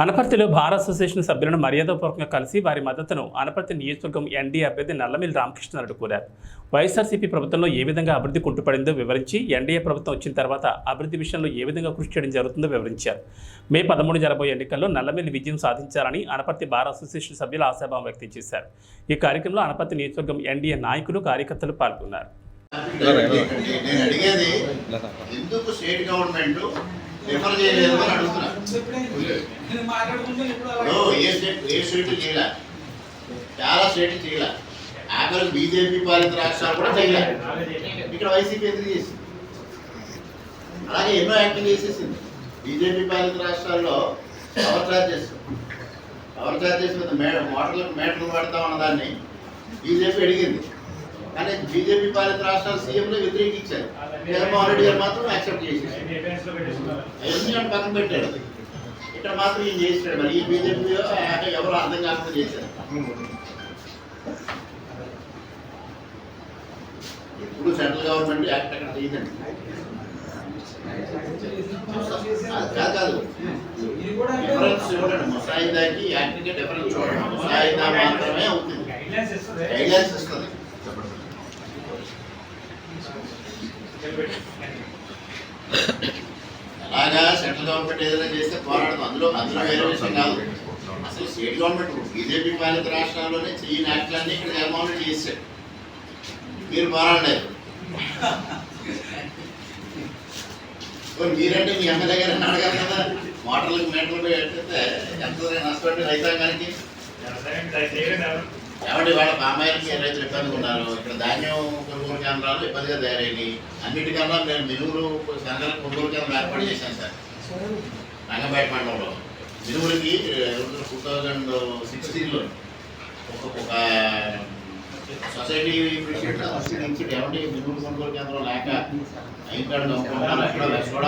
అనపర్తిలో bar association సభ్యులను మర్యాదపూర్వకంగా కలిసి వారి మద్దతును అనపర్తి నియోజకవర్గం ఎన్డీఏ అభ్యర్థి నల్లమిల్లి రామకృష్ణారెడ్డి కోరారు. వైఎస్ఆర్సీపీ ప్రభుత్వంలో ఏ విధంగా అభివృద్ధి కుంటుపడిందో వివరించి ఎన్డీఏ ప్రభుత్వం వచ్చిన తర్వాత అభివృద్ధి విషయంలో ఏ విధంగా కృషి చేయడం జరుగుతుందో వివరించారు. మే పదమూడు జరబోయే ఎన్నికల్లో నల్లమిల్లి విజయం సాధించాలని అనపర్తి బార్ అసోసియేషన్ సభ్యులు ఆశాభావం వ్యక్తం చేశారు. ఈ కార్యక్రమంలో అనపర్తి నియోజకవర్గం ఎన్డీఏ నాయకులు కార్యకర్తలు పాల్గొన్నారు. నేను అడిగేది ఎందుకు స్టేట్ గవర్నమెంట్ రిఫర్ చేయలేదు అని అడుగుతున్నా ఏ స్టేట్ ఏ స్టేట్ చేయలే. చాలా స్టేట్లు చేయలే. ఆఖరికి బీజేపీ పాలిత రాష్ట్రాలు కూడా చేయలే. ఇక్కడ వైసీపీ ఎందుకు చేసింది? అలాగే ఎన్నో యాక్టింగ్ చేసేసింది. బీజేపీ పాలిత రాష్ట్రాల్లో పవర్ చార్జెస్ పవర్ చార్జెస్ మీద మే మోటార్లకు మీటర్లు పడతా ఉన్న దాన్ని బీజేపీ అడిగింది. కానీ బీజేపీ పాలిత రాష్ట్రాల సీఎంలు వ్యతిరేకించారు. జగన్మోహన్ రెడ్డి గారు మాత్రం యాక్సెప్ట్ చేసేసారు. అవన్నీ పక్కన పెట్టాడు. ఇక్కడ మాత్రం ఈయన చేసాడు మరి? ఈ బీజేపీ ఎవరు అర్థం కాకుండా చేశారు? ఎప్పుడు సెంట్రల్ గవర్నమెంట్ యాక్ట్ అక్కడ చేయదండి కాదు కాదు. డిఫరెన్స్ చూడండి. ముసాయిదాకి యాక్ట్కి డిఫరెన్స్ చూడండి. ముసాయిదా మాత్రమే అవుతుంది. గైడ్లైన్స్ ఇస్తుంది. అలాగా సెంట్రల్ గవర్నమెంట్ ఏదైనా చేస్తే పోరాడదు అందులో అందులో వేరే విషయం కాదు. అసలు స్టేట్ గవర్నమెంట్ బీజేపీ పాలిత రాష్ట్రాల్లోనే ఈ యాక్ట్లన్నీ ఇక్కడ జగన్మోహన్ రెడ్డి చేశాడు మీరు పోరాడలేదు. మీరంటే మీ ఎమ్మెల్యే గారు అడగారు కదా మోటార్లకు మీటర్లు పెట్టితే ఎంత నష్టపడి రైతాంగానికి? ఏమంటే వాళ్ళ పామాయిల్కి రైతులు ఇబ్బందిగా ఉన్నారు? ఇక్కడ ధాన్యం కొనుగోలు కేంద్రాలు ఇబ్బందిగా తయారైనవి అన్నిటికన్నా నేను మినువులు సంఘాల కొనుగోలు కేంద్రం ఏర్పాటు చేశాను సార్. రంగంపేట మండలంలో. మినువులకి టూ థౌజండ్ సిక్స్టీన్లో ఒక ఒక సొసైటీ ప్రెసిడెంట్ నుంచి ఏమంటే మినువులు కొనుగోలు కేంద్రం లేక అయిపోయాడు అక్కడ